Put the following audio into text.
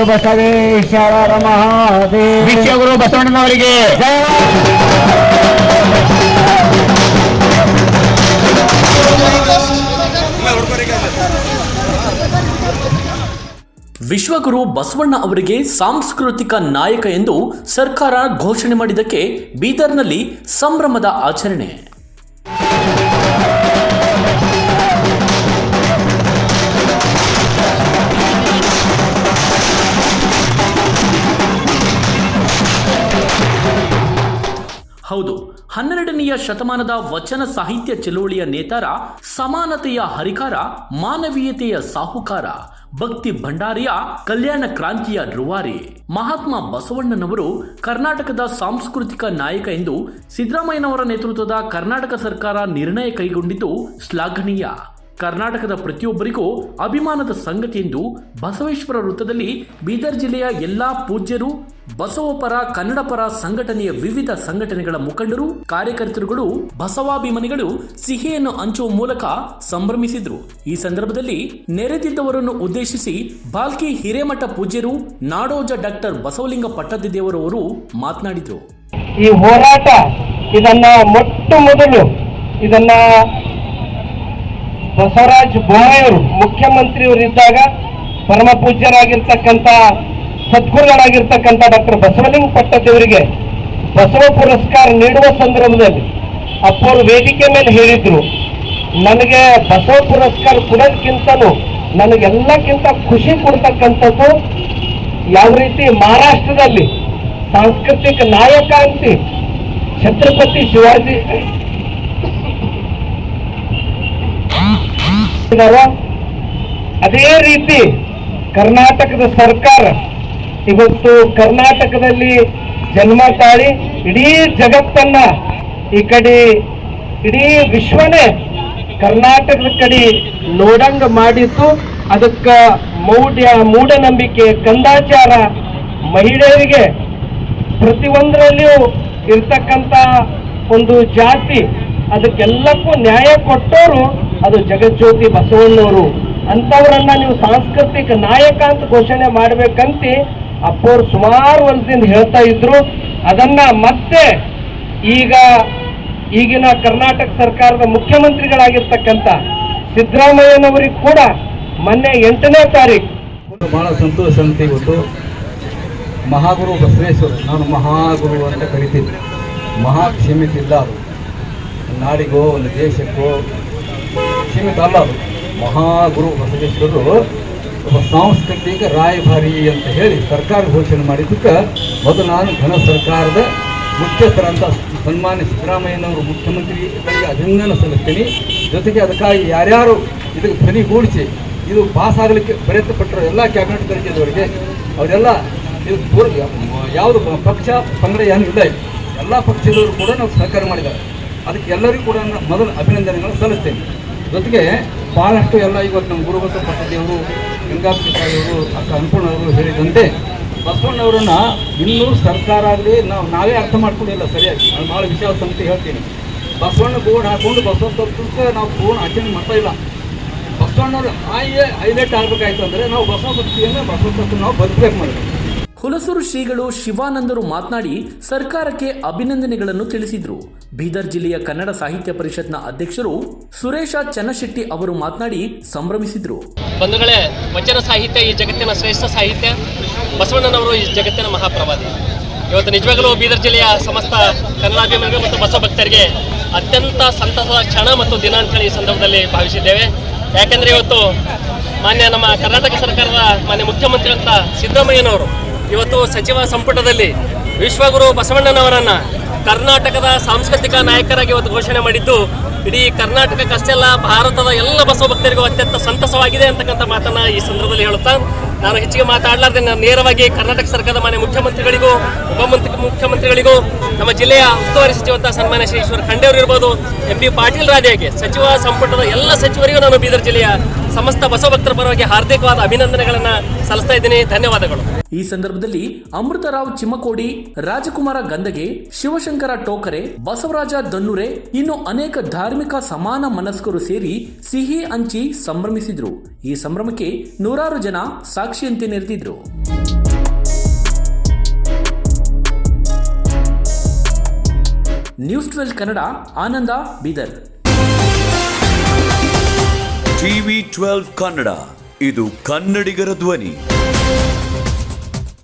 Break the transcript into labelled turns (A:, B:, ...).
A: ಗುರು ಬಸವೇಶ್ವರ ಮಹಾದೇವ.
B: ವಿಶ್ವಗುರು ಬಸವಣ್ಣನವರಿಗೆ.
C: ವಿಶ್ವಗುರು ಬಸವಣ್ಣ ಅವರಿಗೆ ಸಾಂಸ್ಕೃತಿಕ ನಾಯಕ ಎಂದು ಸರ್ಕಾರ ಘೋಷಣೆ ಮಾಡಿದ್ದಕ್ಕೆ ಬೀದರ್ನಲ್ಲಿ ಸಂಭ್ರಮದ ಆಚರಣೆ. ಹೌದು, ಹನ್ನೆರಡನೆಯ ಶತಮಾನದ ವಚನ ಸಾಹಿತ್ಯ ಚಳುವಳಿಯ ನೇತಾರ, ಸಮಾನತೆಯ ಹರಿಕಾರ, ಮಾನವೀಯತೆಯ ಸಾಹುಕಾರ, ಭಕ್ತಿ ಭಂಡಾರಿಯ ಕಲ್ಯಾಣ ಕ್ರಾಂತಿಯ ರುವಾರಿ. ಮಹಾತ್ಮ ಬಸವಣ್ಣನವರು ಕರ್ನಾಟಕದ ಸಾಂಸ್ಕೃತಿಕ ನಾಯಕ ಎಂದು ಸಿದ್ದರಾಮಯ್ಯನವರ ನೇತೃತ್ವದ ಕರ್ನಾಟಕ ಸರ್ಕಾರ ನಿರ್ಣಯ ಕೈಗೊಂಡಿದ್ದು ಶ್ಲಾಘನೀಯ. ಕರ್ನಾಟಕದ ಪ್ರತಿಯೊಬ್ಬರಿಗೂ ಅಭಿಮಾನದ ಸಂಗತಿ ಎಂದು ಬಸವೇಶ್ವರ ವೃತ್ತದಲ್ಲಿ ಬೀದರ್ ಜಿಲ್ಲೆಯ ಎಲ್ಲಾ ಪೂಜ್ಯರು, ಬಸವಪರ, ಕನ್ನಡಪರ ಸಂಘಟನೆಯ ವಿವಿಧ ಸಂಘಟನೆಗಳ ಮುಖಂಡರು, ಕಾರ್ಯಕರ್ತರುಗಳು, ಬಸವಾಭಿಮಾನಿಗಳು ಸಿಹಿಯನ್ನು ಹಂಚುವ ಮೂಲಕ ಸಂಭ್ರಮಿಸಿದ್ರು. ಈ ಸಂದರ್ಭದಲ್ಲಿ ನೆರೆದಿದ್ದವರನ್ನು ಉದ್ದೇಶಿಸಿ ಬಾಲ್ಕಿ ಹಿರೇಮಠ ಪೂಜ್ಯರು, ನಾಡೋಜ ಡಾಕ್ಟರ್ ಬಸವಲಿಂಗ ಪಟ್ಟದಿದೇವರವರು ಮಾತನಾಡಿದರು.
D: ಈ ಹೋರಾಟ ಇದನ್ನ ಮೊಟ್ಟ ಮೊದಲು ಇದನ್ನ ಬಸವರಾಜ ಬೊಮ್ಮಾಯಿಯವರು ಮುಖ್ಯಮಂತ್ರಿಯವರಿದ್ದಾಗ ಪರಮ ಪೂಜ್ಯರಾಗಿರ್ತಕ್ಕಂಥ ಸದ್ಗುರುಗಳಾಗಿರ್ತಕ್ಕಂಥ ಡಾಕ್ಟರ್ ಬಸವಲಿಂಗ ಪಟ್ಟದೇವರಿಗೆ ಬಸವ ಪುರಸ್ಕಾರ ನೀಡುವ ಸಂದರ್ಭದಲ್ಲಿ ಅಪ್ಪವರು ವೇದಿಕೆ ಮೇಲೆ ಹೇಳಿದ್ರು, ನನಗೆ ಬಸವ ಪುರಸ್ಕಾರ ಕೊಡೋದಕ್ಕಿಂತಲೂ ನನಗೆಲ್ಲಕ್ಕಿಂತ ಖುಷಿ ಕೊಡ್ತಕ್ಕಂಥದ್ದು ಯಾವ ರೀತಿ ಮಹಾರಾಷ್ಟ್ರದಲ್ಲಿ ಸಾಂಸ್ಕೃತಿಕ ನಾಯಕ ಅಂತಿ ಛತ್ರಪತಿ ಶಿವಾಜಿ ಇದಾರೋ, ಅದೇ ರೀತಿ ಕರ್ನಾಟಕದ ಸರ್ಕಾರ ಇವತ್ತು ಕರ್ನಾಟಕದಲ್ಲಿ ಜನ್ಮ ತಾಳಿ ಇಡೀ ಜಗತ್ತನ್ನ ಈ ಕಡೆ ಇಡೀ ವಿಶ್ವನೇ ಕರ್ನಾಟಕದ ಕಡೆ ನೋಡಂಗ ಮಾಡಿತ್ತು. ಅದಕ್ಕೆ ಮೌಢ್ಯ, ಮೂಢನಂಬಿಕೆ ಕಂದಾಚಾರ ಮಹಿಳೆಯರಿಗೆ ಪ್ರತಿಯೊಂದರಲ್ಲಿಯೂ ಇರ್ತಕ್ಕಂಥ ಒಂದು ಜಾತಿ ಅದಕ್ಕೆಲ್ಲಕ್ಕೂ ನ್ಯಾಯ ಕೊಟ್ಟವರು ಅದು ಜಗಜ್ಯೋತಿ ಬಸವಣ್ಣವರು. ಅಂಥವರನ್ನ ನೀವು ಸಾಂಸ್ಕೃತಿಕ ನಾಯಕ ಅಂತ ಘೋಷಣೆ ಮಾಡ್ಬೇಕಂತ ಅಪ್ಪವ್ರು ಸುಮಾರು ವರ್ಷದಿಂದ ಹೇಳ್ತಾ ಇದ್ರು. ಅದನ್ನ ಮತ್ತೆ ಈಗ ಈಗಿನ ಕರ್ನಾಟಕ ಸರ್ಕಾರದ ಮುಖ್ಯಮಂತ್ರಿಗಳಾಗಿರ್ತಕ್ಕಂಥ ಸಿದ್ದರಾಮಯ್ಯನವರಿಗೆ ಕೂಡ ಮೊನ್ನೆ ಎಂಟನೇ ತಾರೀಕು
E: ಬಹಳ ಸಂತೋಷ ಅಂತ ಇವತ್ತು ಮಹಾಗುರು ಬಸವೇಶ್ವರ, ನಾನು ಮಹಾಗುರು ಅಂತ ಕರಿತೀನಿ. ಮಹಾ ಅದು. ನಾಡಿಗೋ ಒಂದು ದೇಶಕ್ಕೋ ಸೀಮಿತ ಅಲ್ಲ ಅದು ಮಹಾಗುರು ಬಸವೇಶ್ವರರು ಒಬ್ಬ ಸಾಂಸ್ಕೃತಿಕ ರಾಯಭಾರಿ ಅಂತ ಹೇಳಿ ಸರ್ಕಾರ ಘೋಷಣೆ ಮಾಡಿದ್ದಕ್ಕೆ ಮೊದಲು ನಾನು ಘನ ಸರ್ಕಾರದ ಮುಖ್ಯಸ್ಥರಂತ ಸನ್ಮಾನ್ಯ ಸಿದ್ದರಾಮಯ್ಯನವರು ಮುಖ್ಯಮಂತ್ರಿಗಳಿಗೆ ಅಭಿನಂದನೆ ಸಲ್ಲಿಸ್ತೀನಿ. ಜೊತೆಗೆ ಅದಕ್ಕಾಗಿ ಯಾರ್ಯಾರು ಇದಕ್ಕೆ ಧ್ವನಿಗೂಡಿಸಿ ಇದು ಪಾಸ್ ಆಗಲಿಕ್ಕೆ ಪ್ರಯತ್ನ ಪಟ್ಟರು ಎಲ್ಲ ಕ್ಯಾಬಿನೆಟ್ ದರ್ಜೆದವರಿಗೆ ಅವರೆಲ್ಲ ಇದು ಯಾವುದು ಪಕ್ಷ ಪಂಗಡ ಏನು ಇಲ್ಲ. ಎಲ್ಲ ಪಕ್ಷದವರು ಕೂಡ ನಾವು ಸಹಕಾರ ಮಾಡಿದ್ದಾರೆ. ಅದಕ್ಕೆ ಎಲ್ಲರಿಗೂ ಕೂಡ ಮೊದಲು ಅಭಿನಂದನೆಗಳನ್ನು ಸಲ್ಲಿಸ್ತೇನೆ. ಜೊತೆಗೆ ಭಾಳಷ್ಟು ಎಲ್ಲ ಇವತ್ತು ನಮ್ಮ ಗುರುಬಸ ಪಟ್ಟದೇವರು ಲಿಂಗಾಪುರವರು ಅಕ್ಕ ಅನ್ನಪೂರ್ಣವರು ಹೇಳಿದಂತೆ ಬಸವಣ್ಣವರನ್ನ ಇನ್ನೂ ಸರ್ಕಾರ ಆಗಲಿ, ನಾವು ನಾವೇ ಅರ್ಥ ಮಾಡ್ಕೊಂಡಿಲ್ಲ ಸರಿಯಾಗಿ. ನಾನು ಭಾಳ ವಿಷಯ ಅಂತ ಹೇಳ್ತೀನಿ. ಬಸವಣ್ಣ ಬೋರ್ಡ್ ಹಾಕೊಂಡು ಬಸವ ತತ್ವಕ್ಕೆ ನಾವು ಫೋನ್ ಆಚರಣೆ ಮಾಡ್ತಾ ಇಲ್ಲ. ಬಸವಣ್ಣವ್ರು ಆಯೇ ಹೈಲೈಟ್ ಆಗಬೇಕಾಯ್ತು ಅಂದರೆ ನಾವು ಬಸವ ಭಕ್ತಿಯನ್ನು ಬಸವ ನಾವು ಬದುಕಬೇಕು ಮಾಡಬೇಕು
C: ಹುಲಸೂರು ಶ್ರೀಗಳು ಶಿವಾನಂದರು ಮಾತನಾಡಿ ಸರ್ಕಾರಕ್ಕೆ ಅಭಿನಂದನೆಗಳನ್ನು ತಿಳಿಸಿದರು. ಬೀದರ್ ಜಿಲ್ಲೆಯ ಕನ್ನಡ ಸಾಹಿತ್ಯ ಪರಿಷತ್ನ ಅಧ್ಯಕ್ಷರು ಸುರೇಶ ಚನ್ನಶೆಟ್ಟಿ ಅವರು ಮಾತನಾಡಿ ಸಂಭ್ರಮಿಸಿದರು.
F: ಬಂಧುಗಳೇ, ವಚನ ಸಾಹಿತ್ಯ ಈ ಜಗತ್ತಿನ ಶ್ರೇಷ್ಠ ಸಾಹಿತ್ಯ. ಬಸವಣ್ಣನವರು ಈ ಜಗತ್ತಿನ ಮಹಾಪ್ರವಾದಿ. ಇವತ್ತು ನಿಜವಾಗಲೂ ಬೀದರ್ ಜಿಲ್ಲೆಯ ಸಮಸ್ತ ಕನ್ನಡಾಭಿಮಾನಿಗಳು ಮತ್ತು ಬಸವ ಭಕ್ತರಿಗೆ ಅತ್ಯಂತ ಸಂತಸದ ಕ್ಷಣ ಮತ್ತು ದಿನ ಅಂತೇಳಿ ಈ ಸಂದರ್ಭದಲ್ಲಿ ಭಾವಿಸಿದ್ದೇವೆ. ಯಾಕೆಂದರೆ ಇವತ್ತು ಮಾನ್ಯ ನಮ್ಮ ಕರ್ನಾಟಕ ಸರ್ಕಾರದ ಮಾನ್ಯ ಮುಖ್ಯಮಂತ್ರಿ ಅಂತ ಸಿದ್ದರಾಮಯ್ಯನವರು ಇವತ್ತು ಸಚಿವ ಸಂಪುಟದಲ್ಲಿ ವಿಶ್ವಗುರು ಬಸವಣ್ಣನವರನ್ನ ಕರ್ನಾಟಕದ ಸಾಂಸ್ಕೃತಿಕ ನಾಯಕರಾಗಿ ಇವತ್ತು ಘೋಷಣೆ ಮಾಡಿದ್ದು ಇಡೀ ಕರ್ನಾಟಕಕ್ಕಷ್ಟೇ ಅಲ್ಲ, ಭಾರತದ ಎಲ್ಲ ಬಸವ ಭಕ್ತರಿಗೂ ಅತ್ಯಂತ ಸಂತಸವಾಗಿದೆ ಅಂತಕ್ಕಂಥ ಮಾತನ್ನ ಈ ಸಂದರ್ಭದಲ್ಲಿ ಹೇಳುತ್ತಾ ನಾನು ಹೆಚ್ಚಿಗೆ ಮಾತಾಡಲಾರ್ದೆ ನಾನು ನೇರವಾಗಿ ಕರ್ನಾಟಕ ಸರ್ಕಾರದ ಮಾನ್ಯ ಮುಖ್ಯಮಂತ್ರಿಗಳಿಗೂ, ಉಪಮಂತ್ರಿ ಮುಖ್ಯಮಂತ್ರಿಗಳಿಗೂ, ನಮ್ಮ ಜಿಲ್ಲೆಯ ಉಸ್ತುವಾರಿ ಸಚಿವಂತ ಸನ್ಮಾನ್ಯ ಶ್ರೀ ಈಶ್ವರ ಖಂಡೇವರು ಇರ್ಬೋದು, ಎಂ ಪಿ ಪಾಟೀಲ್ ರಾಜೆಗೆ, ಸಚಿವ ಸಂಪುಟದ ಎಲ್ಲ ಸಚಿವರಿಗೂ ನಾನು ಬೀದರ್ ಜಿಲ್ಲೆಯ ಸಮಸ್ತ ಬಸವ ಭಕ್ತರ ಪರವಾಗಿ ಹಾರ್ದಿಕವಾದ ಅಭಿನಂದನೆಗಳನ್ನು ಸಲ್ಲಿಸ್ತಾ ಇದ್ದೀನಿ. ಧನ್ಯವಾದಗಳು.
C: ಈ ಸಂದರ್ಭದಲ್ಲಿ ಅಮೃತರಾವ್ ಚಿಮ್ಮಕೋಡಿ ರಾಜಕುಮಾರ ಗಂದಗೆ, ಶಿವಶಂಕರ ಟೋಕರೆ, ಬಸವರಾಜ ದನ್ನೂರೆ ಇನ್ನು ಅನೇಕ ಧಾರ್ಮಿಕ ಧಾರ್ಮಿಕ ಸಮಾನ ಮನಸ್ಕರು ಸೇರಿ ಸಿಹಿ ಹಂಚಿ ಸಂಭ್ರಮಿಸಿದ್ರು. ಈ ಸಂಭ್ರಮಕ್ಕೆ ನೂರಾರು ಜನ ಸಾಕ್ಷಿಯಂತೆ ನೆರೆದಿದ್ರು. News twelve Kannada, Ananda, Bidar.
B: TV twelve Kannada, ಇದು ಕನ್ನಡಿಗರ ಧ್ವನಿ.